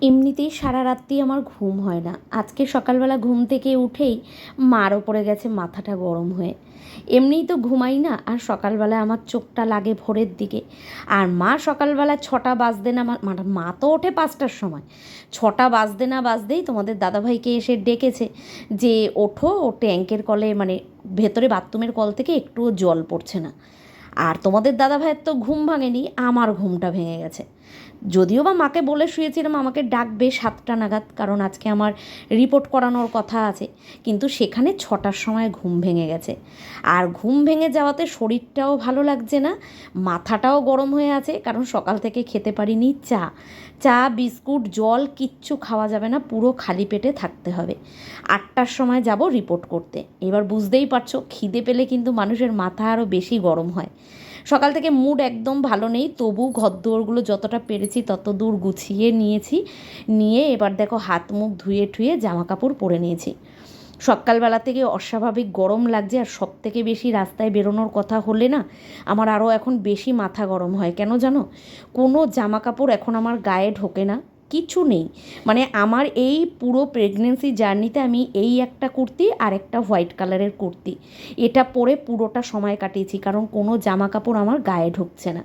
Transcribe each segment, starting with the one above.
এমনিতেই সারা রাত্রি আমার ঘুম হয় না। আজকে সকালবেলা ঘুম থেকে উঠেই মার ওপরে গেছে, মাথাটা গরম হয়ে। এমনিই তো ঘুমাই না, আর সকালবেলা আমার চোখটা লাগে ভোরের দিকে। আর মা সকালবেলা ছটা বাজতে না মা- মানে মা তো ওঠে পাঁচটার সময়। ছটা বাজতে না বাজতেই তোমাদের দাদাভাইকে এসে ডেকেছে যে, ওঠো, ও ট্যাঙ্কের কলে মানে ভেতরে বাথরুমের কল থেকে একটুও জল পড়ছে না। আর তোমাদের দাদা ভাইয়ের তো ঘুম ভাঙেনি, আমার ঘুমটা ভেঙে গেছে। যদিও বা মাকে বলে শুয়েছিলাম, আমাকে ডাকবে সাতটা নাগাদ, কারণ আজকে আমার রিপোর্ট করানোর কথা আছে। কিন্তু সেখানে ছটার সময় ঘুম ভেঙে গেছে। আর ঘুম ভেঙে যাওয়াতে শরীরটাও ভালো লাগছে না, মাথাটাও গরম হয়ে আছে, কারণ সকাল থেকে খেতে পারিনি চা। চা, বিস্কুট, জল কিচ্ছু খাওয়া যাবে না, পুরো খালি পেটে থাকতে হবে। আটটার সময় যাব রিপোর্ট করতে। এবার বুঝতেই পারছ, খিদে পেলে কিন্তু মানুষের মাথা আরও বেশি গরম হয়। সকাল থেকে মুড একদম ভালো নেই, তবু ঘর ঘরদোরগুলো যতটা পেরেছি তত দূর গুছিয়ে নিয়েছি। নিয়ে এবার দেখো হাত মুখ ধুয়ে ঠুয়ে জামা কাপড় পরে নিয়েছি। সকালবেলা থেকে অস্বাভাবিক গরম লাগছে আর সব থেকে বেশি রাস্তায় বেরোনোর কথা হলে না, আমার আরও এখন বেশি মাথা গরম হয়। কেন জানো? কোনো জামা কাপড় এখন আমার গায়ে ঢোকে না। কিছু নেই। মানে আমার এই পুরো প্রেগনেন্সি জার্নিতে আমি এই একটা কুর্তি আর একটা হোয়াইট কালারের কুর্তি। এটা পরে পুরোটা সময় কাটিয়েছি, কারণ কোনো জামা কাপড় আমার গায়ে ঢুকছে না।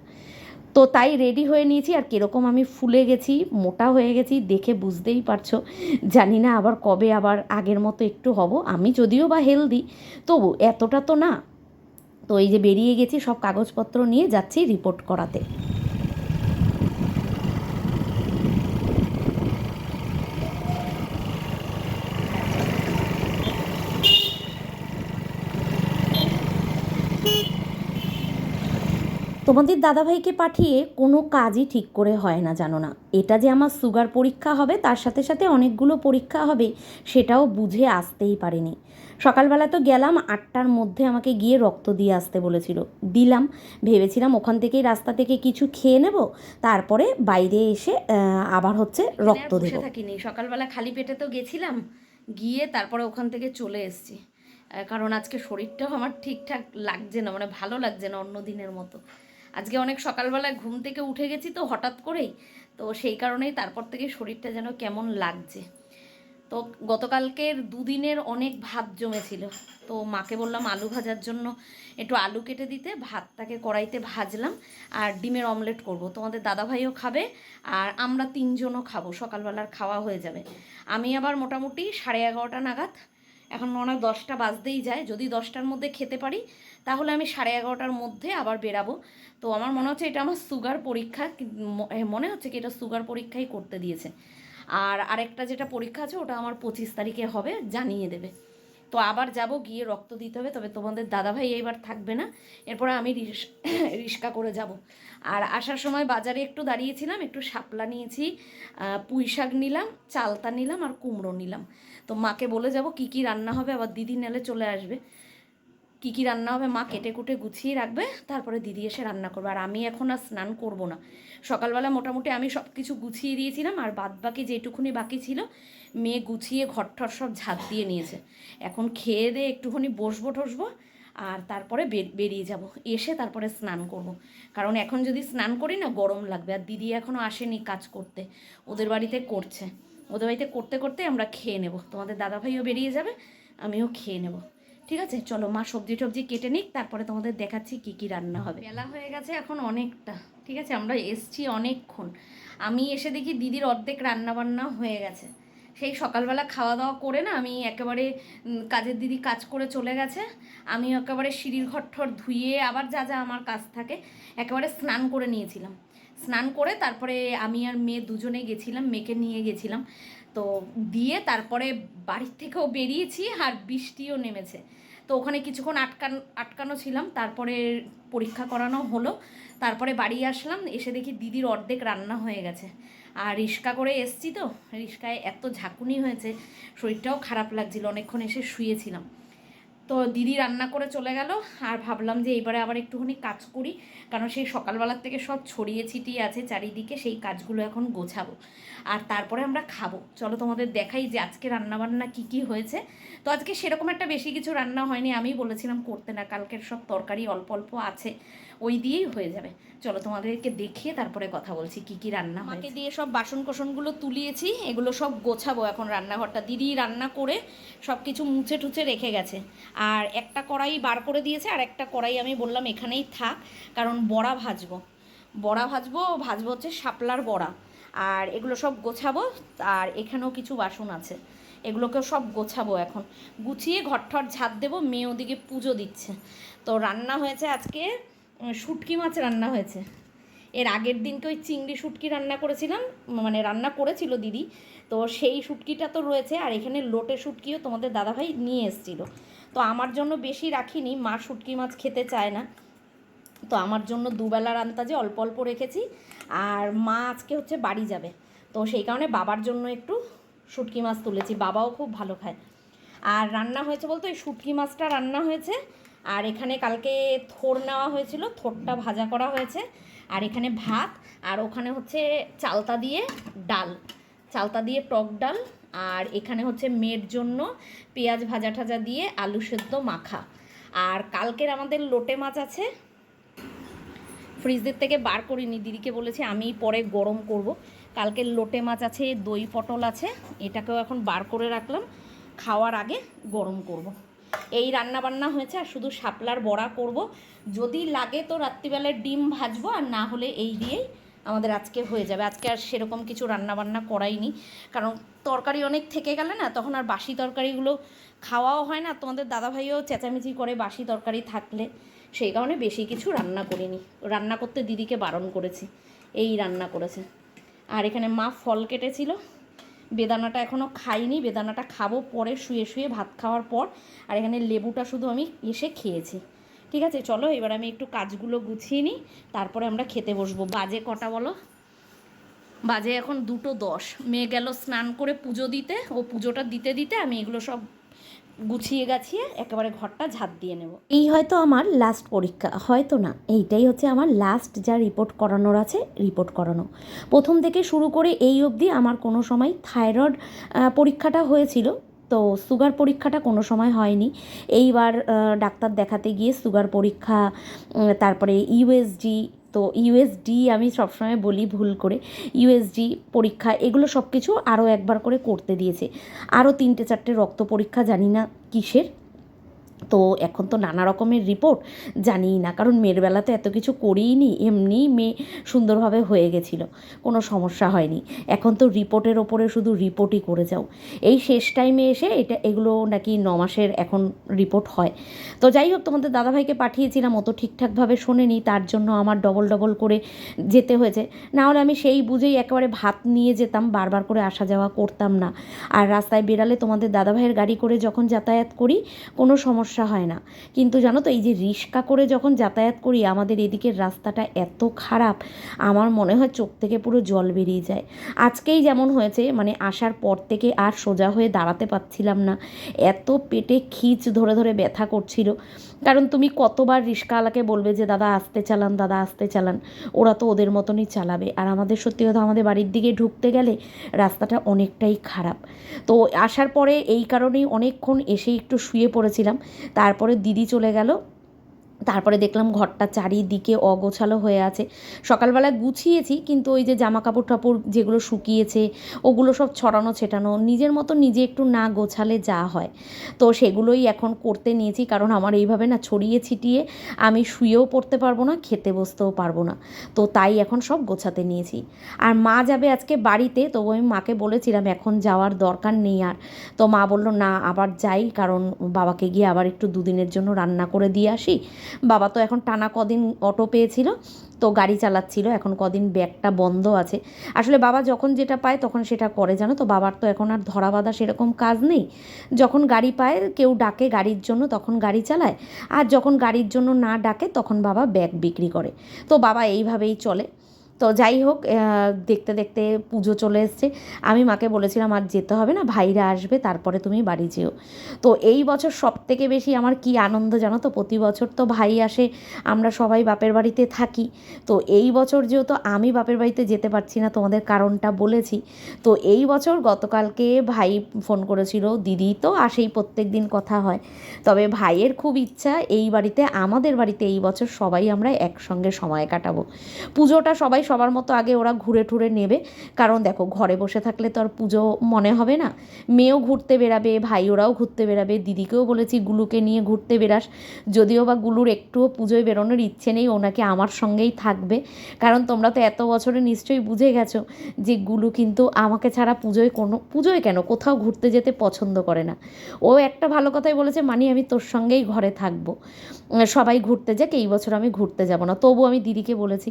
তো তাই রেডি হয়ে নিয়েছি, আর কীরকম আমি ফুলে গেছি, মোটা হয়ে গেছি, দেখে বুঝতেই পারছ। জানি না আবার কবে আবার আগের মতো একটু হব, আমি যদিও বা হেলদি তবু এতটা তো না। তো এই যে বেরিয়ে গেছি, সব কাগজপত্র নিয়ে যাচ্ছি রিপোর্ট করাতে। তোমাদের দাদাভাইকে পাঠিয়ে কোনো কাজই ঠিক করে হয় না জানো না। এটা যে আমার সুগার পরীক্ষা হবে তার সাথে সাথে অনেকগুলো পরীক্ষা হবে সেটাও বুঝে আসতেই পারিনি। সকালবেলা তো গেলাম আটটার মধ্যে আমাকে গিয়ে রক্ত দিয়ে আসতে বলেছিল। দিলাম ভেবেছিলাম ওখান থেকেই রাস্তা থেকে কিছু খেয়ে নেব তারপরে বাইরে এসে আবার হচ্ছে রক্ত দেবো। থাকিনি। সকালবেলা খালি পেটে তো গেছিলাম গিয়ে তারপরে ওখান থেকে চলে এসেছি। কারণ আজকে শরীরটাও আমার ঠিকঠাক লাগছে না মানে ভালো লাগছে না অন্য দিনের মতো। আজকে অনেক সকালবেলায় ঘুম থেকে উঠে গেছি তো হঠাৎ করেই। তো সেই কারণেই তারপর থেকে শরীরটা যেন কেমন লাগছে। তো গতকালকের দুদিনের অনেক ভাত জমেছিল। তো মাকে বললাম আলু ভাজার জন্য একটু আলু কেটে দিতে, ভাতটাকে কড়াইতে ভাজলাম আর ডিমের অমলেট করব। তোমাদের দাদাভাইও খাবে আর আমরা তিনজনও খাব, সকালবেলার খাওয়া হয়ে যাবে। আমি আবার মোটামুটি সাড়ে এগারোটা নাগাদ এখন মনে হয় দশটা বাজতেই যায়। যদি দশটার মধ্যে খেতে পারি, তাহলে আমি সাড়ে এগারোটার মধ্যে আবার বেরাবো। তো আমার মনে হচ্ছে এটা আমার সুগার পরীক্ষা মনে হচ্ছে কি এটা সুগার পরীক্ষাই করতে দিয়েছে। আর আরেকটা যেটা পরীক্ষা আছে, ওটা আমার পঁচিশ তারিখে হবে, জানিয়ে দেবে। তো আবার যাব, গিয়ে রক্ত দিতে হবে, তবে তোমাদের দাদাভাই এইবার থাকবে না। এরপরে আমি রিক্সা করে যাব। আর আসার সময় বাজারে একটু দাঁড়িয়েছিলাম, একটু শাপলা নিয়েছি পুঁই শাক নিলাম, চালতা নিলাম আর কুমড়ো নিলাম। তো মাকে বলে যাব কি কি রান্না হবে, আবার দিদি নেলে চলে আসবে। কি কি রান্না হবে মা কেটে কুটে গুছিয়ে রাখবে, তারপরে দিদি এসে রান্না করবে। আর আমি এখন আর স্নান করব না। সকালবেলা মোটামুটি আমি সব কিছু গুছিয়ে দিয়েছিলাম, আর বাদ বাকি যেটুকুনি বাকি ছিল, মেয়ে গুছিয়ে ঘর সব ঝাঁপ দিয়ে নিয়েছে। এখন খেয়ে দিয়ে একটুখানি বসবো টসবো আর তারপরে বেরিয়ে যাব। এসে তারপরে স্নান করব। কারণ এখন যদি স্নান করি না, গরম লাগবে। আর দিদি এখনও আসেনি কাজ করতে। ওদের বাড়িতে করছে। ওদের বাড়িতে করতে করতে আমরা খেয়ে নেব। তোমাদের দাদাভাইও বেরিয়ে যাবে, আমিও খেয়ে নেব। ঠিক আছে? চলো, মা সবজি টবজি কেটে নিক, তারপরে তোমাদের দেখাচ্ছি কি কি রান্না হবে। বেলা হয়ে গেছে এখন অনেকটা। ঠিক আছে? আমরা এসছি অনেকক্ষণ। আমি এসে দেখি দিদির অর্ধেক রান্না বান্না হয়ে গেছে। সেই সকালবেলা খাওয়া দাওয়া করে না আমি একেবারে কাজের দিদি কাজ করে চলে গেছে। আমি একেবারে সিঁড়ির ঘর ঠর ধুয়ে আবার যা যা আমার কাজ থাকে, একেবারে স্নান করে নিয়েছিলাম। স্নান করে তারপরে আমি আর মেয়ে দুজনে গেছিলাম, মেয়েকে নিয়ে গেছিলাম। তো দিয়ে তারপরে বাড়ির থেকেও বেরিয়েছি আর বৃষ্টিও নেমেছে। তো ওখানে কিছুক্ষণ আটকান, আটকানো ছিলাম, তারপরে পরীক্ষা করানো হলো। তারপরে বাড়ি আসলাম, এসে দেখি দিদির অর্ধেক রান্না হয়ে গেছে। আর রিক্সা করে এসছি তো রিক্সায় এত ঝাঁকুনি হয়েছে, শরীরটাও খারাপ লাগছিল, অনেকক্ষণ এসে শুয়েছিলাম। তো দিদি রান্না করে চলে গেল, আর ভাবলাম যে এইবারে আবার একটুখানি কাজ করি, কারণ সেই সকালবেলার থেকে সব ছড়িয়ে ছিটিয়ে আছে চারিদিকে, সেই কাজগুলো এখন গোছাবো। আর তারপরে আমরা খাব। চলো তোমাদের দেখাই যে আজকে রান্নাবান্না কি কি হয়েছে। তো আজকে সেরকম একটা বেশি কিছু রান্না হয়নি আমি বলেছিলাম করতে না, কালকের সব তরকারি অল্প অল্প আছে। ওই দিয়েই হয়ে যাবে। চলো তোমাদেরকে দেখিয়ে তারপরে কথা বলছি কি কি রান্না মাকে দিয়ে সব বাসন কোসনগুলো তুলিয়েছি এগুলো সব গোছাবো এখন রান্নাঘরটা। দিদি রান্না করে সব কিছু মুছে টুছে রেখে গেছে। আর একটা কড়াই বার করে দিয়েছে আর একটা কড়াই আমি বললাম এখানেই থাক কারণ বড়া ভাজবো। বড়া ভাজবো ভাজবো হচ্ছে শাপলার বড়া। আর এগুলো সব গোছাবো আর এখানেও কিছু বাসন আছে। এগুলোকেও সব গোছাবো এখন। গুছিয়ে ঘর ঠর ঝাঁপ দেবো মেয়ে ওদিকে পুজো দিচ্ছে। তো রান্না হয়েছে আজকে শুটকি মাছ রান্না হয়েছে। এর আগের দিনকে ওই চিংড়ি শুটকি রান্না করেছিলাম মানে রান্না করেছিল দিদি। তো সেই শুটকিটা তো রয়েছে, আর এখানে লোটে শুটকিও তোমাদের দাদাভাই নিয়ে এসেছিল। তো আমার জন্য বেশি রাখিনি, মা শুটকি মাছ খেতে চায় না। তো আমার জন্য দুবেলার আন্তাজে অল্প অল্প রেখেছি, আর মা আজকে হচ্ছে বাড়ি যাবে। তো সেই কারণে বাবার জন্য একটু শুটকি মাছ তুলেছি, বাবাও খুব ভালো খায়। আর রান্না হয়েছে বলতে ওই শুটকি মাছটা রান্না হয়েছে আর এখানে কালকে থোর নেওয়া হয়েছিল থোরটা ভাজা করা হয়েছে। আর এখানে ভাত, আর ওখানে হচ্ছে চালতা দিয়ে ডাল। চালতা দিয়ে টক ডাল, আর এখানে হচ্ছে মেয়ের জন্য পেঁয়াজ ভাজা ঠাজা দিয়ে আলু সেদ্ধ মাখা। আর কালকের আমাদের লোটে মাছ আছে ফ্রিজদের থেকে বার করিনি, দিদিকে বলেছি আমি পরে গরম করব। কালকে লোটে মাছ আছে, দই পটল আছে, এটাকেও এখন বার করে রাখলাম, খাওয়ার আগে গরম করব। এই রান্না বান্না হয়েছে আর শুধু শাপলার বড়া করব। যদি লাগে তো রাত্রিবেলায় ডিম ভাজবো আর না হলে এই দিয়েই আমাদের আজকে হয়ে যাবে। আজকে আর সেরকম কিছু রান্না বান্না করাইনি। কারণ তরকারি অনেক থেকে গেলে না তখন আর বাসি তরকারিগুলো খাওয়াও হয় না। তোমাদের দাদাভাইও চেঁচামেচি করে বাসি তরকারি থাকলে। সেই কারণে বেশি কিছু রান্না করিনি। রান্না করতে দিদিকে বারণ করেছি। এই রান্না করেছে। আর এখানে মা ফল কেটেছিল। বেদানাটা এখনও খাইনি, বেদানাটা খাব পরে শুয়ে শুয়ে ভাত খাওয়ার পর। আর এখানে লেবুটা শুধু আমি এসে খেয়েছি। ঠিক আছে, চলো এবার আমি একটু কাজগুলো গুছিয়ে নিই, তারপরে আমরা খেতে বসবো। বাজে কটা বলো? বাজে এখন দুটো দশ। মেয়ে গেল স্নান করে পুজো দিতে, ও পুজোটা দিতে দিতে আমি এগুলো সব গুছিয়ে গাছিয়ে একেবারে ঘরটা ঝাঁপ দিয়ে নেব। এই হয়তো আমার লাস্ট পরীক্ষা, হয়তো না। এইটাই হচ্ছে আমার লাস্ট যা রিপোর্ট করানোর আছে রিপোর্ট করানো। প্রথম থেকে শুরু করে এই অবধি আমার কোনো সময় থাইরয়েড পরীক্ষাটা হয়েছিল, তো সুগার পরীক্ষাটা কোনো সময় হয়নি। এইবার ডাক্তার দেখাতে গিয়ে সুগার পরীক্ষা তারপরে ইউএসজি তো ইউএসডি আমি সবসময় বলি ভুল করে। ইউএসডি পরীক্ষা, এগুলো সব কিছু আরও একবার করে করতে দিয়েছে। আরও তিনটে চারটে রক্ত পরীক্ষা জানি না কিসের। তো এখন তো নানা রকমের রিপোর্ট জানি না। কারণ মেয়ের বেলাতে এত কিছু করিনি এমনি মেয়ে সুন্দরভাবে হয়ে গেছিল, কোনো সমস্যা হয়নি। এখন তো রিপোর্টের ওপরে শুধু রিপোর্টই করে যাও। এই শেষ টাইমে এসে এটা, এগুলো নাকি ন মাসের এখন রিপোর্ট হয়। তো যাই হোক, তোমাদের দাদাভাইকে পাঠিয়েছিলাম, অত ঠিকঠাকভাবে শোনেনি, তার জন্য আমার ডবল ডবল করে যেতে হয়েছে। না হলে আমি সেই বুঝেই একেবারে ভাত নিয়ে যেতাম, বারবার করে আসা যাওয়া করতাম না। আর রাস্তায় বেরালে তোমাদের দাদাভাইয়ের গাড়ি করে যখন যাতায়াত করি, কোনো সমস্যা হয় না। কিন্তু জানো তো, এই যে রিক্সা করে যখন যাতায়াত করি, আমাদের এদিকের রাস্তাটা এত খারাপ, আমার মনে হয় চোখ থেকে পুরো জল বেরিয়ে যায়। আজকেই যেমন হয়েছে মানে আসার পর থেকে আর সোজা হয়ে দাঁড়াতে পারছিলাম না। এত পেটে খিচ ধরে ধরে ব্যথা করছিল। কারণ তুমি কতবার রিস্কাওয়ালাকে বলবে যে, দাদা, আসতে চালান, দাদা, আসতে চালান। ওরা তো ওদের মতনই চালাবে। আর আমাদের সত্যি কথা, আমাদের বাড়ির দিকে ঢুকতে গেলে রাস্তাটা অনেকটাই খারাপ। তো আসার পরে এই কারণেই অনেকক্ষণ এসে একটু শুয়ে পড়েছিলাম। তারপরে দিদি চলে গেল। তারপরে দেখলাম ঘরটা চারিদিকে অগোছালো হয়ে আছে। সকালবেলা গুছিয়েছি, কিন্তু ওই যে জামা কাপড় টাপড় যেগুলো শুকিয়েছে, ওগুলো সব ছড়ানো, ছেটানো, নিজের মতো নিজে একটু না গোছালে যা হয়। তো সেগুলোই এখন করতে নিয়েছি, কারণ আমার এইভাবে না ছড়িয়ে ছিটিয়ে আমি শুয়েও পড়তে পারব না, খেতে বসতেও পারব না। তো তাই এখন সব গোছাতে নিয়েছি। আর মা যাবে আজকে বাড়িতে তো আমি মাকে বলেছিলাম এখন যাওয়ার দরকার নেই আর। তো মা বলল, না, আবার যাই, কারণ বাবাকে গিয়ে আবার একটু দুদিনের জন্য রান্না করে দিয়ে আসি। বাবা তো এখন টানা কদিন অটো পেয়েছিল, তো গাড়ি চালাচ্ছিল, এখন কদিন ব্যাগটা বন্ধ আছে। আসলে বাবা যখন যেটা পায় তখন সেটা করে, জানো তো? বাবার তো এখন আর ধরা বাঁধা সেরকম কাজ নেই। যখন গাড়ি পায়, কেউ ডাকে গাড়ির জন্য, তখন গাড়ি চালায়। আর যখন গাড়ির জন্য না ডাকে, তখন বাবা ব্যাগ বিক্রি করে। তো বাবা এইভাবেই চলে। তো যাই হোক দেখতে দেখতে পুজো চলে এসছে। আমি মাকে বলেছিলাম, আর যেতে হবে না, ভাইরা আসবে, তারপরে তুমি বাড়ি যেও। তো এই বছর সব থেকে বেশি আমার কি আনন্দ জানো তো? প্রতি বছর তো ভাই আসে, আমরা সবাই বাপের বাড়িতে থাকি। তো এই বছর যেহেতু আমি বাপের বাড়িতে যেতে পারছি না, তোমাদের কারণটা বলেছি। তো এই বছর গতকালকে ভাই ফোন করেছিল, দিদি তো আসেই, প্রত্যেক দিন কথা হয়। তবে ভাইয়ের খুব ইচ্ছা, এই বাড়িতে, আমাদের বাড়িতে এই বছর সবাই আমরা একসঙ্গে সময় কাটাবো। পুজোটা সবাই সবার মতো আগে ওরা ঘুরে টুরে নেবে। কারণ দেখো, ঘরে বসে থাকলে তো আর পুজো মনে হবে না। মেয়েও ঘুরতে বেরাবে ভাই ওরাও ঘুরতে বেরাবে দিদিকেও বলেছি গুলুকে নিয়ে ঘুরতে বেরাস যদিও বা গুলুর একটুও পুজোয় বেরোনোর ইচ্ছে নেই ওনাকে আমার সঙ্গেই থাকবে। কারণ তোমরা তো এত বছরে নিশ্চয়ই বুঝে গেছো যে গুলু কিন্তু আমাকে ছাড়া পুজোয় কোনো পুজোয় কেন? কোথাও ঘুরতে যেতে পছন্দ করে না। ও একটা ভালো কথাই বলেছে, মানি, আমি তোর সঙ্গেই ঘরে থাকব। সবাই ঘুরতে যাক, এই বছর আমি ঘুরতে যাব না। তবু আমি দিদিকে বলেছি,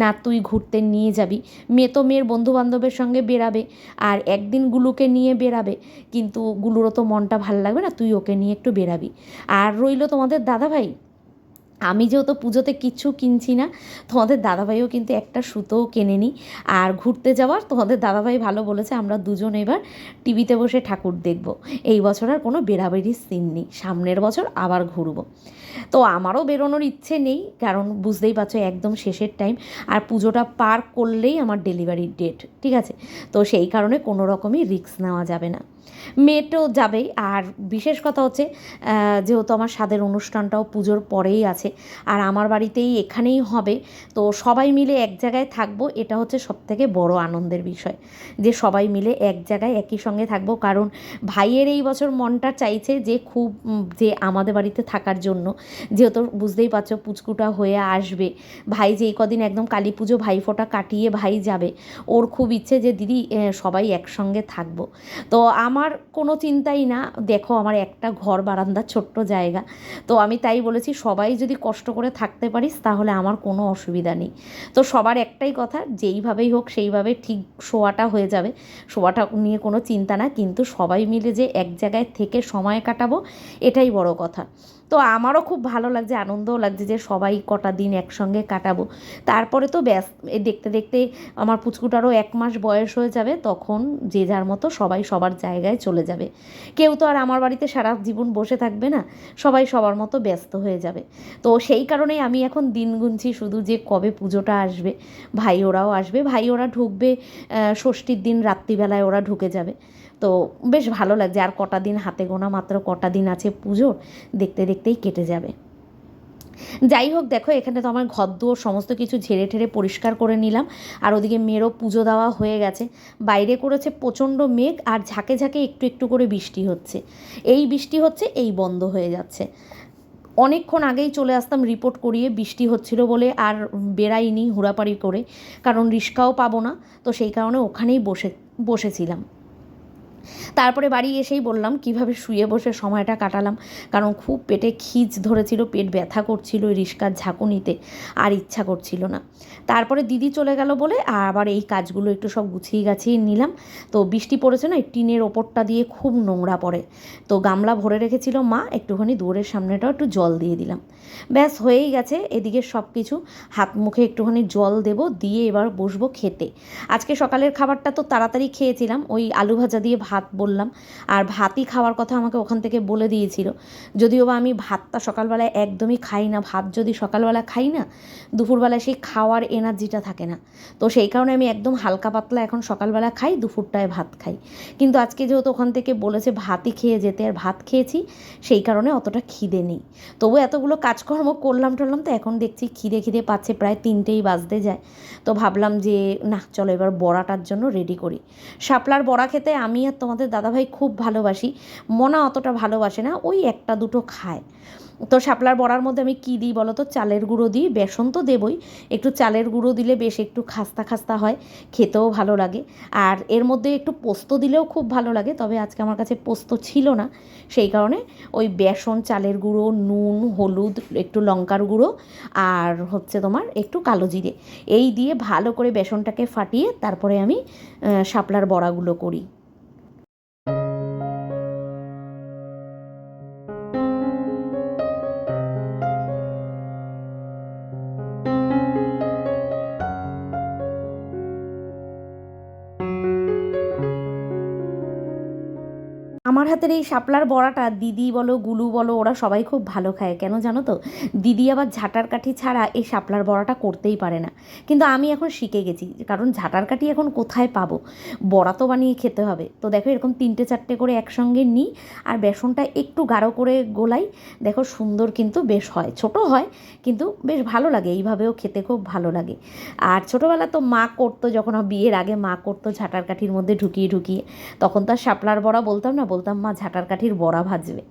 না, তুই ঘুরতে নিয়ে যাবি। মেয়ে তো মেয়ের বন্ধুবান্ধবের সঙ্গে বেরাবে আর একদিন গুলুকে নিয়ে বেরাবে কিন্তু গুলুরও তো মনটা ভালো লাগবে না, তুই ওকে নিয়ে একটু বেরাবি আর রইল তোমাদের দাদাভাই? আমি যেহেতু পুজোতে কিচ্ছু কিনছি না, তোমাদের দাদাভাইও কিন্তু একটা সুতোও কেনেনি। আর ঘুরতে যাওয়ার তোমাদের দাদাভাই ভালো বলেছে, আমরা দুজন এবার টিভিতে বসে ঠাকুর দেখব। এই বছর আর কোনো বেরাবেরির সিন নেই, সামনের বছর আবার ঘুরবো। তো আমারও বেরোনোর ইচ্ছে নেই, কারণ বুঝতেই পারছ একদম শেষের টাইম আর পুজোটা পার করলেই আমার ডেলিভারির ডেট ঠিক আছে? তো সেই কারণে কোনো রকমই রিস্ক নেওয়া যাবে না। মেয়েটাও যাবেই আর বিশেষ কথা হচ্ছে যেহেতু আমার স্বাদের অনুষ্ঠানটাও পুজোর পরেই আছে, আর আমার বাড়িতেই এখানেই হবে, তো সবাই মিলে এক জায়গায় থাকব, এটা হচ্ছে সবথেকে বড় আনন্দের বিষয়। যে সবাই মিলে এক জায়গায় একই সঙ্গে থাকব, কারণ ভাইয়ের এই বছর মনটা চাইছে যে খুব যে আমাদের বাড়িতে থাকার জন্য। যেহেতু বুঝতেই পারছ পুচকুটা হয়ে আসবে, ভাই যেই কদিন একদম কালী পুজো ভাইফোঁটা কাটিয়ে ভাই যাবে, ওর খুব ইচ্ছে যে, দিদি সবাই একসঙ্গে থাকব। তো আমার কোনো চিন্তাই না। দেখো আমার একটা ঘর, বারান্দা, ছোট্ট জায়গা। তো আমি তাই বলেছি, সবাই যদি কষ্ট করে থাকতে পারিস, তাহলে আমার কোনো অসুবিধা নেই। তো সবার একটাই কথা, যেইভাবেই হোক সেইভাবে ঠিক শোয়াটা হয়ে যাবে। শোয়াটা নিয়ে কোনো চিন্তা না, কিন্তু সবাই মিলে যে এক জায়গায় থেকে সময় কাটাবো, এটাই বড় কথা। তো আমারও খুব ভালো লাগছে, আনন্দও লাগছে যে সবাই কটা দিন একসঙ্গে কাটাবো। তারপরে তো ব্যাস দেখতে দেখতে আমার পুচকুটারও এক মাস বয়স হয়ে যাবে, তখন যে যার মতো সবাই সবার জায়গায় চলে যাবে। কেউ তো আর আমার বাড়িতে সারা জীবন বসে থাকবে না, সবাই সবার মতো ব্যস্ত হয়ে যাবে। তো সেই কারণেই আমি এখন দিন গুনছি শুধু যে কবে পুজোটা আসবে, ভাই ওরাও আসবে, ভাই ওরা ঢুকবে ষষ্ঠীর দিন রাত্রিবেলায় ওরা ঢুকে যাবে। তো বেশ ভালো লাগছে। আর কটা দিন হাতে গোনা, মাত্র কটা দিন আছে পুজোর, দেখতে দেখতেই কেটে যাবে। যাই হোক, দেখো, এখানে তো আমার ঘর দুয়ার সমস্ত কিছু ঝেড়ে ঠেড়ে পরিষ্কার করে নিলাম। আর ওদিকে মেয়েরও পুজো দেওয়া হয়ে গেছে। বাইরে করেছে প্রচণ্ড মেঘ, আর ঝাঁকে ঝাঁকে একটু একটু করে বৃষ্টি হচ্ছে। এই বৃষ্টি হচ্ছে, এই বন্ধ হয়ে যাচ্ছে। অনেকক্ষণ আগেই চলে আসতাম রিপোর্ট করিয়ে বৃষ্টি হচ্ছিল বলে আর বেরাইনি হুড়াপাড়ি করে, কারণ রিস্কাও পাবো না। তো সেই কারণে ওখানেই বসে, বসেছিলাম। তারপরে বাড়ি এসেই বললাম, কীভাবে শুয়ে বসে সময়টা কাটালাম? কারণ খুব পেটে খিচ ধরেছিল, পেট ব্যথা করছিল রিস্কার ঝাঁকুনিতে, আর ইচ্ছা করছিল না। তারপরে দিদি চলে গেল বলে আবার এই কাজগুলো একটু সব গুছিয়ে গাছিয়ে নিলাম। তো বৃষ্টি পড়েছে না টিনের ওপরটা দিয়ে খুব নোংরা পড়ে। তো গামলা ভরে রেখেছিল মা, একটুখানি দুয়ারের সামনেটাও একটু জল দিয়ে দিলাম। ব্যাস, হয়েই গেছে, এদিকে সব কিছু। হাত মুখে একটুখানি জল দেব, দিয়ে এবার বসবো খেতে। আজকে সকালের খাবারটা তো তাড়াতাড়ি খেয়েছিলাম, ওই আলু ভাজা দিয়ে ভাত বললাম। আর ভাতই খাওয়ার কথা আমাকে ওখান থেকে বলে দিয়েছিল। যদিও বা আমি ভাতটা সকালবেলায় একদমই খাই না, ভাত যদি সকালবেলা খাই না দুপুরবেলায় সেই খাওয়ার এনার্জিটা থাকে না। তো সেই কারণে আমি একদম হালকা পাতলা এখন সকালবেলা খাই, দুপুরটায় ভাত খাই। কিন্তু আজকে যেহেতু ওখান থেকে বলেছে ভাতই খেয়ে যেতে আর ভাত খেয়েছি, সেই কারণে অতটা খিদে নেই। তবু এতগুলো কাজকর্ম করলাম টরলাম তো এখন দেখছি খিদে খিদে পাচ্ছে, প্রায় তিনটেই বাজতে যায়। তো ভাবলাম যে না চলো এবার বড়াটার জন্য রেডি করি। শাপলার বড়া খেতে আমি আর তোমাদের দাদাভাই খুব ভালোবাসি। মনা অতটা ভালোবাসে না, ওই একটা দুটো খায়। তো শাপলার বড়ার মধ্যে আমি কী দিই বলো তো? চালের গুঁড়ো দিই, বেসন তো দেবই। একটু চালের গুঁড়ো দিলে বেশ একটু খাস্তা খাস্তা হয়, খেতেও ভালো লাগে। আর এর মধ্যে একটু পোস্ত দিলেও খুব ভালো লাগে, তবে আজকে আমার কাছে পোস্ত ছিল না। সেই কারণে ওই বেসন, চালের গুঁড়ো, নুন, হলুদ, একটু লঙ্কার গুঁড়ো আর হচ্ছে তোমার একটু কালো জিরে। এই দিয়ে ভালো করে বেসনটাকে ফাটিয়ে তারপরে আমি শাপলার বড়াগুলো করি। আমার হাতের এই শাপলার বড়াটা দিদি বলো, গুলু বলো, ওরা সবাই খুব ভালো খায়। কেন জানো তো? দিদি আবার ঝাঁটার কাঠি ছাড়া এই শাপলার বড়াটা করতেই পারে না। কিন্তু আমি এখন শিখে গেছি, কারণ ঝাঁটার কাঠি এখন কোথায় পাবো? বড়া তো বানিয়ে খেতে হবে। তো দেখো এরকম তিনটে চারটে করে একসঙ্গে নিই আর বেসনটা একটু গাঢ় করে গোলাই। দেখো সুন্দর কিন্তু বেশ হয়। ছোট হয়, কিন্তু বেশ ভালো লাগে। এইভাবেও খেতে খুব ভালো লাগে। আর ছোটোবেলা তো মা করতো, যখন বিয়ের আগে মা করতো ঝাঁটার কাঠির মধ্যে ঢুকিয়ে ঢুকিয়ে। তখন তো আর শাপলার বড়া বলতাম না, বলতাম মা ঝাঁটার কাঠির বড়া ভাজবে।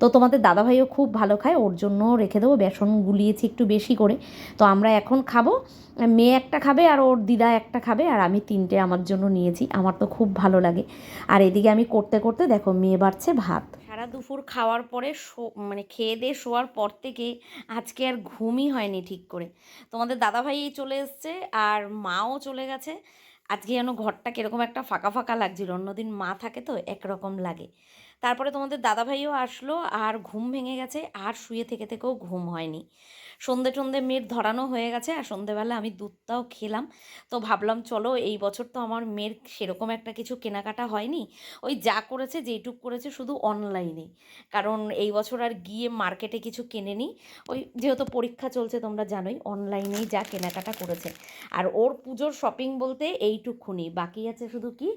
তো তোমাদের দাদাভাইও খুব ভালো খায়, ওর জন্য রেখে দেবো, বেসন গুলিয়েছি একটু বেশি করে। তো আমরা এখন খাব, মেয়ে একটা খাবে আর ওর দিদা একটা খাবে, আর আমি তিনটে আমার জন্য নিয়েছি, আমার তো খুব ভালো লাগে। আর এদিকে আমি করতে করতে দেখো মেয়ে বাড়ছে ভাত। সারা দুপুর খাওয়ার পরে শো মানে খেয়ে দিয়ে শোয়ার পর থেকে আজকে আর ঘুমই হয়নি ঠিক করে। তোমাদের দাদাভাই চলে এসছে, আর মাও চলে গেছে আজকে যেন ঘরটা কীরকম একটা ফাঁকা ফাঁকা লাগছিল, অন্যদিন মা থাকে তো একরকম লাগে। তারপরে তোমাদের দাদাভাইও আসলো, আর ঘুম ভেঙে গেছে, আর শুয়ে থেকে থেকেও ঘুম হয়নি। সন্ধে টন্ধে মেয়ের ধরানো হয়ে গেছে আর সন্ধেবেলা আমি দুধটাও খেলাম। তো ভাবলাম চলো এই বছর তো আমার মেয়ের সেরকম একটা কিছু কেনাকাটা হয়নি। ওই যা করেছে যেইটুক করেছে শুধু অনলাইনে কারণ এই বছর আর গিয়ে মার্কেটে কিছু কেনেনি। ওই যেহেতু পরীক্ষা চলছে তোমরা জানোই অনলাইনেই যা কেনাকাটা করেছে। আর ওর পুজোর শপিং বলতে এইটুকুনি। বাকি আছে শুধু কি?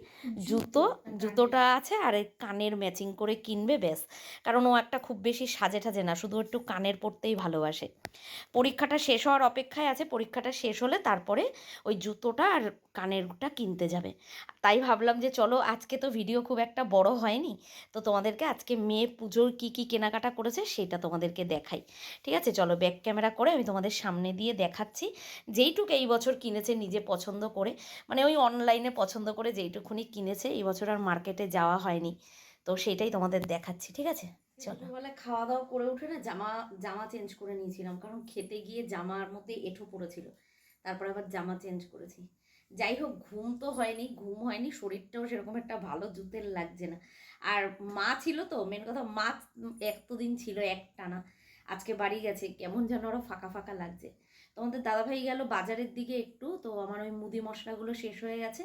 জুতো জুতোটা আছে আর এই কানের ম্যাচিং করে কিনবে ব্যাস। কারণ ও একটা খুব বেশি সাজে ঠাজে না শুধু একটু কানের পরতেই ভালোবাসে। পরীক্ষাটা শেষ হওয়ার অপেক্ষায় আছে, পরীক্ষাটা শেষ হলে তারপরে ওই জুতোটা আর কানেরটা কিনতে যাবে। তাই ভাবলাম যে চলো আজকে তো ভিডিও খুব একটা বড় হয়নি, তো তোমাদেরকে আজকে মেয়ে পুজোর কী কী কেনাকাটা করেছে সেটা তোমাদেরকে দেখাই। ঠিক আছে? চলো ব্যাক ক্যামেরা করে আমি তোমাদের সামনে দিয়ে দেখাচ্ছি। যেইটুকু এই বছর কিনেছে নিজে পছন্দ করে মানে ওই অনলাইনে পছন্দ করে যেইটুকুনি কিনেছে, এই বছর আর মার্কেটে যাওয়া হয়নি, তো সেটাই তোমাদের দেখাচ্ছি। ঠিক আছে? চলো। বেলা খাওয়া দাওয়া করে উঠে না জামা জামা চেঞ্জ করে নিয়েছিলাম। কারণ খেতে গিয়ে জামার মধ্যে এঁঠো পড়েছিল। তারপর আবার জামা চেঞ্জ করেছি। যাই হোক ঘুম তো হয়নি ঘুম হয়নি শরীরটাও সেরকম একটা ভালো জুতের লাগছে না। আর মা ছিল তো মেন কথা মা এতদিন ছিল একটানা। আজকে বাড়ি গেছে কেমন যেন ওরা ফাঁকা ফাঁকা লাগছে। তোমাদের দাদাভাই গেল বাজারের দিকে একটু তো আমার ওই মুদি মশলাগুলো শেষ হয়ে গেছে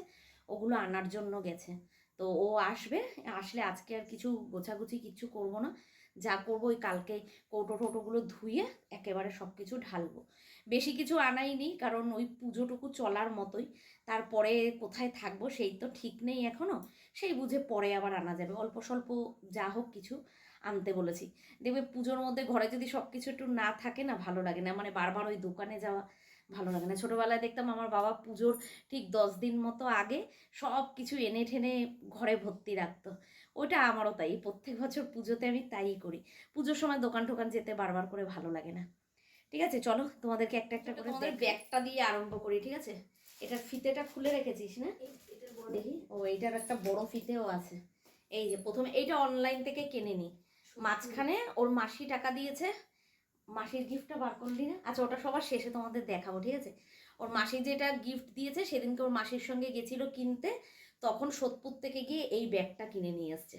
ওগুলো আনার জন্য গেছে। তো ও আসবে। আসলে আজকে আর কিছু গোছাগুছি কিছু করব না। যা করব ওই কালকে কৌটো টোটোগুলো ধুয়ে একেবারে সব কিছু ঢালবো। বেশি কিছু আনাইনি কারণ ওই পুজোটুকু চলার মতোই। তারপরে কোথায় থাকব সেই তো ঠিক নেই এখনও সেই বুঝে পরে আবার আনা যাবে। অল্প স্বল্প যা হোক কিছু আনতে বলেছি। দেখবে পুজোর মধ্যে ঘরে যদি সব কিছু একটু না থাকে না, ভালো লাগে না। মানে বারবার ওই দোকানে যাওয়া ভালো লাগে না। ছোটোবেলায় দেখতাম আমার বাবা পুজোর ঠিক দশ দিন মতো আগে সব কিছু এনে ঠেনে ঘরে ভর্তি রাখতো। ওটা আমারও তাই। প্রত্যেক বছর পুজোতে আমি তাই করি। পুজোর সময় দোকান টোকান যেতে বারবার করে ভালো লাগে না। ঠিক আছে চলো তোমাদেরকে একটা একটা করে তোমাদের ব্যাগটা দিয়ে আরম্ভ করি ঠিক আছে? এটার ফিতেটা খুলে রেখেছিস না? দেখি। ও এইটার একটা বড় ফিতেও আছে। এই যে প্রথমে এইটা অনলাইন থেকে কিনে নি। মাঝখানে ওর মাসি টাকা দিয়েছে। মাসির গিফটটা বার করলি না আচ্ছা ওটা সবার শেষে তোমাদের দেখাবো, ঠিক আছে? ওর মাসি যেটা গিফট দিয়েছে, সেদিনকে ওর মাসির সঙ্গে গেছিল কিনতে, তখন সোদপুর থেকে গিয়ে এই ব্যাগটা কিনে নিয়ে এসছে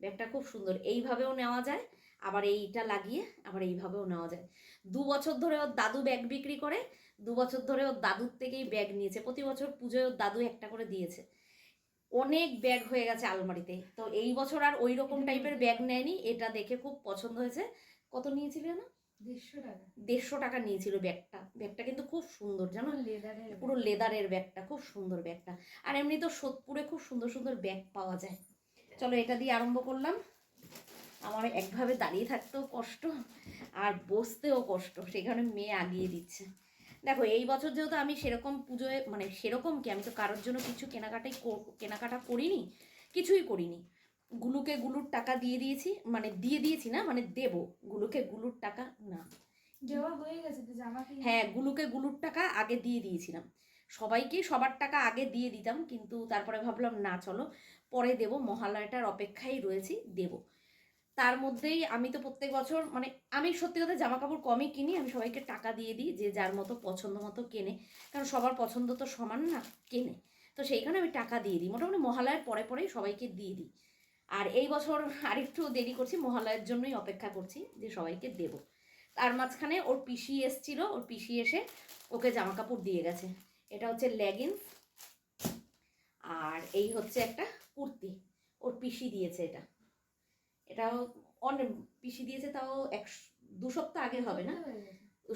ব্যাগটা খুব সুন্দর, এইভাবেও নেওয়া যায়, আবার এইটা লাগিয়ে আবার এইভাবেও নেওয়া যায়। দু বছর ধরে ওর দাদু ব্যাগ বিক্রি করে, দু বছর ধরে ওর দাদুর থেকেই ব্যাগ নিয়েছে, প্রতি বছর পুজোয় ওর দাদু একটা করে দিয়েছে। অনেক ব্যাগ হয়ে গেছে আলমারিতে, তো এই বছর আর ওই রকম টাইপের ব্যাগ নেয়নি, এটা দেখে খুব পছন্দ হয়েছে। কত নিয়েছিল না? দেড়শো টাকা? দেড়শো টাকা নিয়েছিল ব্যাগটা। ব্যাগটা কিন্তু খুব সুন্দর জানো? লেদারের পুরো লেদারের ব্যাগটা খুব সুন্দর ব্যাগটা। আর এমনি তো সোদপুরে খুব সুন্দর সুন্দর ব্যাগ পাওয়া যায়। চলো এটা দিয়ে আরম্ভ করলাম। আমার একভাবে দাঁড়িয়ে থাকতেও কষ্ট আর বসতেও কষ্ট সেখানে মেয়ে আগিয়ে দিচ্ছে। দেখো এই বছর যেহেতু আমি সেরকম পুজোয় মানে সেরকম কি আমি তো কারোর জন্য কিছু কেনাকাটাই কেনাকাটা করিনি কিছুই করিনি। গুলুকে গুলুর টাকা দিয়ে দিয়েছি মানে দিয়ে দিয়েছি না মানে দেবো। গুলুকে গুলুর টাকা না। দেওয়া হয়ে গেছে তো জামা হ্যাঁ গুলুকে গুলুর টাকা আগে দিয়ে দিয়েছিলাম। সবাইকে সবার টাকা আগে দিয়ে দিতাম কিন্তু তারপরে ভাবলাম না চলো পরে দেবো। মহালয়াটার অপেক্ষায় রয়েছি দেবো। তার মধ্যেই আমি তো প্রত্যেক বছর মানে আমি সত্যি কথা জামা কাপড় কমই কিনি আমি সবাইকে টাকা দিয়ে দিই যে যার মতো পছন্দ মতো কেনে। কারণ সবার পছন্দ তো সমান না কেনে। তো সেইখানে আমি টাকা দিয়ে দিই। মোটামুটি মহালয়ার পরে পরেই সবাইকে দিয়ে দিই। আর এই বছর আরেকটু দেরি করছি মহালয়ের জন্যই অপেক্ষা করছি যে সবাইকে দেবো। তার মাঝখানে ওর পিসি এসছিল ওর পিসি এসে ওকে জামা কাপড় দিয়ে গেছে। এটা হচ্ছে লেগিংস আর এই হচ্ছে একটা কুর্তি। ওর পিসি দিয়েছে এটা। এটাও অনেক পিসি দিয়েছে তাও এক দু সপ্তাহ আগে হবে না।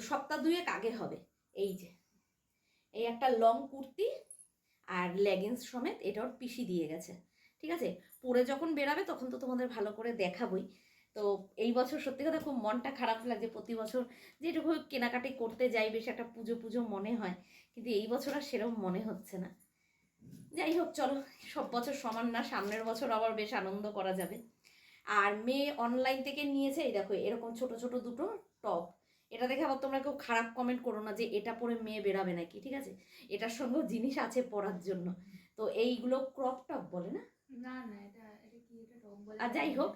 সপ্তাহ দুয়েক আগে হবে এই যে। এই একটা লং কুর্তি আর লেগিংস সমেত এটা ওর পিসি দিয়ে গেছে। ঠিক আছে? পরে যখন বেরাবে তখন তো তোমাদের ভালো করে দেখাবই। তো এই বছর সত্যি কথা খুব মনটা খারাপ লাগছে। প্রতি বছর যেটুকু কেনাকাটি করতে যাই, বেশ একটা পুজো পুজো মনে হয়। কিন্তু এই বছর আর সেরকম মনে হচ্ছে না। যাই হোক, চলো। সব বছর সমান না, সামনের বছর আবার বেশ আনন্দ করা যাবে। আর মেয়ে অনলাইন থেকে নিয়েছে, এই দেখো, এরকম ছোট ছোট দুটো টপ এটা দেখে আবার তোমরা কেউ খারাপ কমেন্ট করো না যে এটা পরে মেয়ে বেরাবে নাকি, ঠিক আছে? এটার সঙ্গেও জিনিস আছে পরার জন্য। তো এইগুলো ক্রপ টপ বলে না? না না এটা এটা কি এটা টপ বলে আর যাই হোক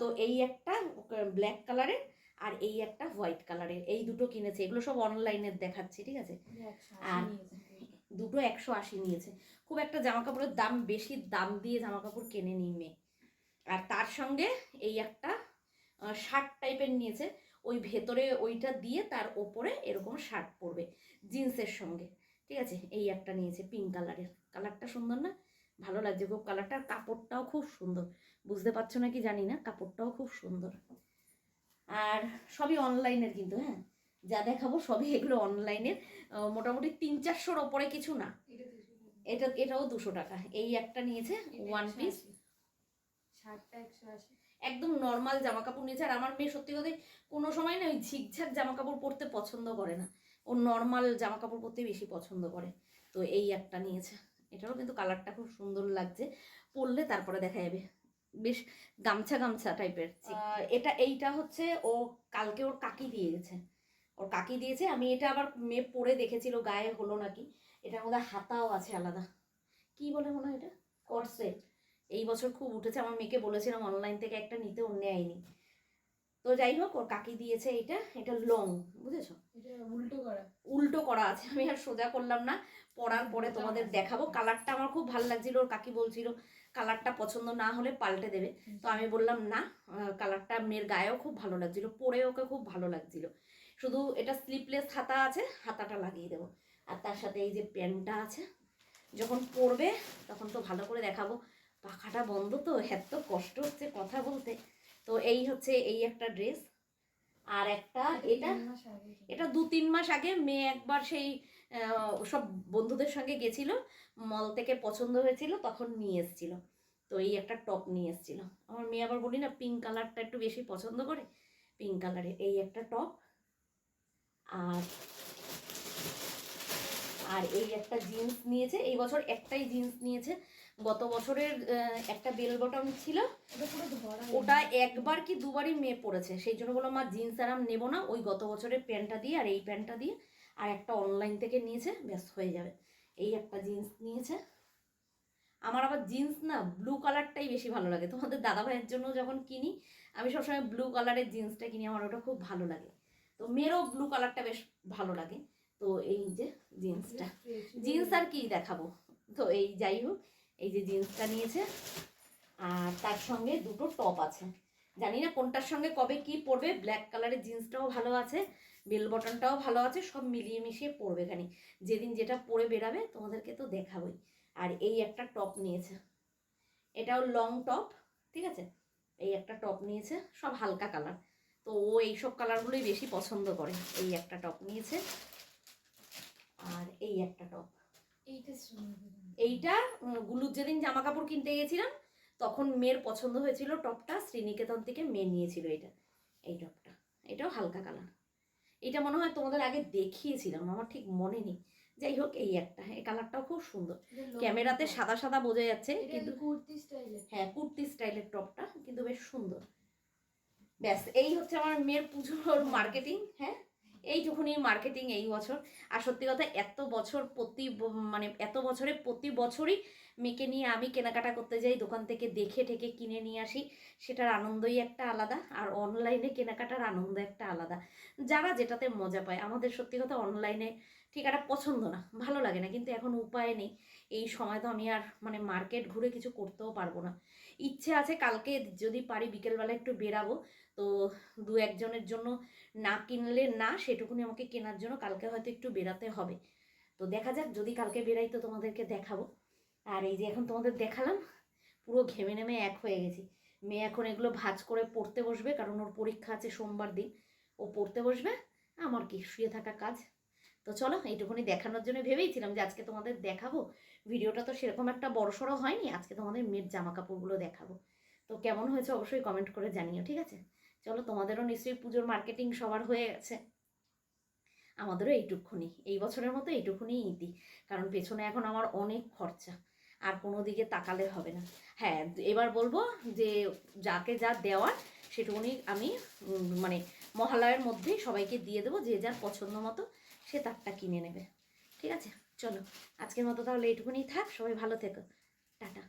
তো এই একটা ব্ল্যাক কালারের আর এই একটা হোয়াইট কালারের এই দুটো কিনেছে এগুলো সব অনলাইনে দেখাচ্ছি ঠিক আছে? আর দুটো একশো আশি নিয়েছে। খুব একটা জামা কাপড়ের দাম বেশি দাম দিয়ে জামা কাপড় কেনে নি মেয়ে। আর তার সঙ্গে এই একটা শার্ট টাইপের নিয়েছে ওই ভেতরে ওইটা দিয়ে তার ওপরে এরকম শার্ট পরবে জিন্সের সঙ্গে ঠিক আছে? এই একটা নিয়েছে পিঙ্ক কালারের। কালারটা সুন্দর না? ভালো লাগছে। খুব কালারটার কাপড়টাও খুব সুন্দর। বুঝতে পারছ না কি জানি না কাপড়টাও খুব সুন্দর। আর সবই অনলাইনের কিন্তু হ্যাঁ? যা দেখাবো সবই এগুলো অনলাইনের। মোটামুটি তিন চারশোর ওপরে কিছু না। এটা এটাও দুশো টাকা। এই একটা নিয়েছে ওয়ান পিস একদম নর্মাল জামা কাপড় নিয়েছে। আর আমার মেয়ে সত্যি কথা কোনো সময় না ওই ঝিকঝাক জামা কাপড় পরতে পছন্দ করে না। ও নর্মাল জামা কাপড় পরতে বেশি পছন্দ করে। তো এই একটা নিয়েছে। এটারও কিন্তু কালারটা খুব সুন্দর লাগছে। পরলে তারপরে দেখা যাবে। বেশ গামছা গামছা টাইপের এটা এইটা হচ্ছে ও কালকে ওর কাকি দিয়ে গেছে। ওর কাকি দিয়েছে। আমি এটা আবার মেয়ে পরে দেখেছিল, গায়ে হলো নাকি। এটার মধ্যে হাতাও আছে আলাদা। কি বলে মনে হয় এটা? কটসেট এই বছর খুব উঠেছে। আমার মেয়েকে বলেছিলাম অনলাইন থেকে একটা নিতে, ও নেয়নি। তো যাই হোক ওর কাকি দিয়েছে এটা এটা লং বুঝেছ? উল্টো করা। উল্টো করা আছে আমি আর সোজা করলাম না পরার পরে তোমাদের দেখাবো। কালারটা আমার খুব ভালো লাগছিল ওর কাকি বলছিল কালারটা পছন্দ না হলে পাল্টে দেবে। তো আমি বললাম না কালারটা মেয়ের গায়েও খুব ভালো লাগছিল পরে ওকে খুব ভালো লাগছিল। শুধু এটা স্লিপলেস হাতা আছে হাতাটা লাগিয়ে দেবো। আর তার সাথে এই যে প্যান্টটা আছে যখন পরবে তখন তো ভালো করে দেখাবো। পাখাটা বন্ধ তো এত কষ্ট হচ্ছে কথা বলতে। তো এই হচ্ছে এই একটা ড্রেস আর একটা এটা এটা দু তিন মাস আগে মেয়ে একবার সেই সব বন্ধুদের সঙ্গে গেছিল মল থেকে পছন্দ হয়েছিল তখন নিয়ে এসেছিল। তো এই একটা টপ নিয়ে এসেছিল। আমার মেয়ে আবার বলি না পিঙ্ক কালারটা একটু বেশি পছন্দ করে? পিঙ্ক কালারের এই একটা টপ আর আর এই একটা জিন্স নিয়েছে। এই বছর একটাই জিন্স নিয়েছে। গত বছরের একটা বেল বটম ছিল ওটা একবার কি দুবারই মেয়ে পড়েছে সেই জন্য বললাম মা জিন্স আর আমি নেব না। ওই গত বছরের প্যান্টটা দিয়ে আর এই প্যান্টটা দিয়ে আর একটা অনলাইন থেকে নিয়েছে ব্যাস হয়ে যাবে। এই একটা জিন্স নিয়েছে। আমার আবার জিন্স না ব্লু কালারটাই বেশি ভালো লাগে। তোমাদের দাদা ভাইয়ের জন্য যখন কিনি আমি সবসময় ব্লু কালারের জিন্সটা কিনি আমার ওটা খুব ভালো লাগে। তো মেয়েরও ব্লু কালারটা বেশ ভালো লাগে। তো এই যে জিন্সটা জিন্স আর কি দেখাবো? তো এই যাই হোক এই যে জিন্সটা নিয়েছে, আর তার সঙ্গে দুটো টপ আছে। জানি না কোনটার সঙ্গে কবে কি পরবে ব্ল্যাক কালারের জিন্সটাও ভালো আছে বেল বটনটাও ভালো আছে, সব মিলিয়ে মিশিয়ে পরবে খানি যেদিন যেটা পরে বেরাবে, তোমাদেরকে তো দেখাবোই। আর এই একটা টপ নিয়েছে। এটাও লং টপ ঠিক আছে? এই একটা টপ নিয়েছে, সব হালকা কালার তো ও এইসব কালারগুলোই বেশি পছন্দ করে। এই একটা টপ নিয়েছে, আর এই একটা টপ এইটা গুলুর যেদিন জামা কাপড় কিনতে গেছিলাম তখন মেয়ের পছন্দ হয়েছিল টপটা শ্রীনিকেতন থেকে মেয়ে নিয়েছিল এটা এই টপটা। এটাও হালকা কালার। এটা মনে হয় তোমাদের আগে দেখিয়েছিলাম আমার ঠিক মনে নেই। যাই হোক এই একটা এই কালারটাও খুব সুন্দর। ক্যামেরাতে সাদা সাদা বোঝা যাচ্ছে কিন্তু কিন্তু কুর্তি স্টাইলে হ্যাঁ কুর্তি স্টাইলের টপটা কিন্তু বেশ সুন্দর। ব্যাস এই হচ্ছে আমার মেয়ের পুজোর মার্কেটিং হ্যাঁ? এইটুকুনি মার্কেটিং এই বছর। আর সত্যি কথা, এত বছর প্রতি মানে এত বছরে প্রতি বছরই মেয়েকে নিয়ে আমি কেনাকাটা করতে যাই, দোকান থেকে দেখে ঠেকে কিনে নিয়ে আসি। সেটার আনন্দই একটা আলাদা, আর অনলাইনে কেনাকাটার আনন্দ একটা আলাদা। যারা যেটাতে মজা পায়, আমাদের সত্যি কথা অনলাইনে ঠিক একটা পছন্দ না, ভালো লাগে না। কিন্তু এখন উপায় নেই। এই সময় তো আমি আর মানে মার্কেট ঘুরে কিছু করতেও পারব না। ইচ্ছে আছে কালকে যদি পারি বিকেলবেলা একটু বেরাবো। তো দু একজনের জন্য না কিনলে না, সেটুকুনি আমাকে কেনার জন্য কালকে হয়তো একটু বেরাতে হবে। তো দেখা যাক, যদি কালকে বেরাই তো তোমাদেরকে দেখাবো। আর এই যে এখন তোমাদের দেখালাম, পুরো ঘেমে নেমে এক হয়ে গেছি। মেয়ে এখন এগুলো ভাজ করে পড়তে বসবে, কারণ ওর পরীক্ষা আছে সোমবার দিন। ও পড়তে বসবে, আমার কি, শুয়ে থাকা কাজ। তো চলো, এইটুকুনি দেখানোর জন্য ভেবেইছিলাম যে আজকে তোমাদের দেখাবো। ভিডিওটা তো সেরকম একটা বড়সড় হয়নি, আজকে তোমাদের মেয়ের জামা কাপড়গুলো দেখাবো। তো কেমন হয়েছে অবশ্যই কমেন্ট করে জানিও, ঠিক আছে? চলো তোমাদেরও নিশ্চয়ই পুজোর মার্কেটিং সবার হয়ে গেছে। আমাদেরও এইটুকুনি, এই বছরের মতো এইটুকুনি ইতি, কারণ পেছনে এখন আমার অনেক খরচা, আর কোনো দিকে তাকালে হবে না। হ্যাঁ এবার বলব যে যাকে যা দেওয়ার সেটুকুনি আমি মানে মহালয়ের মধ্যেই সবাইকে দিয়ে দেবো, যে যার পছন্দ মতো সে তারটা কিনে নেবে, ঠিক আছে? চলো আজকের মতো তাহলে এইটুকুনি থাক সবাই ভালো থেকো। টাটা।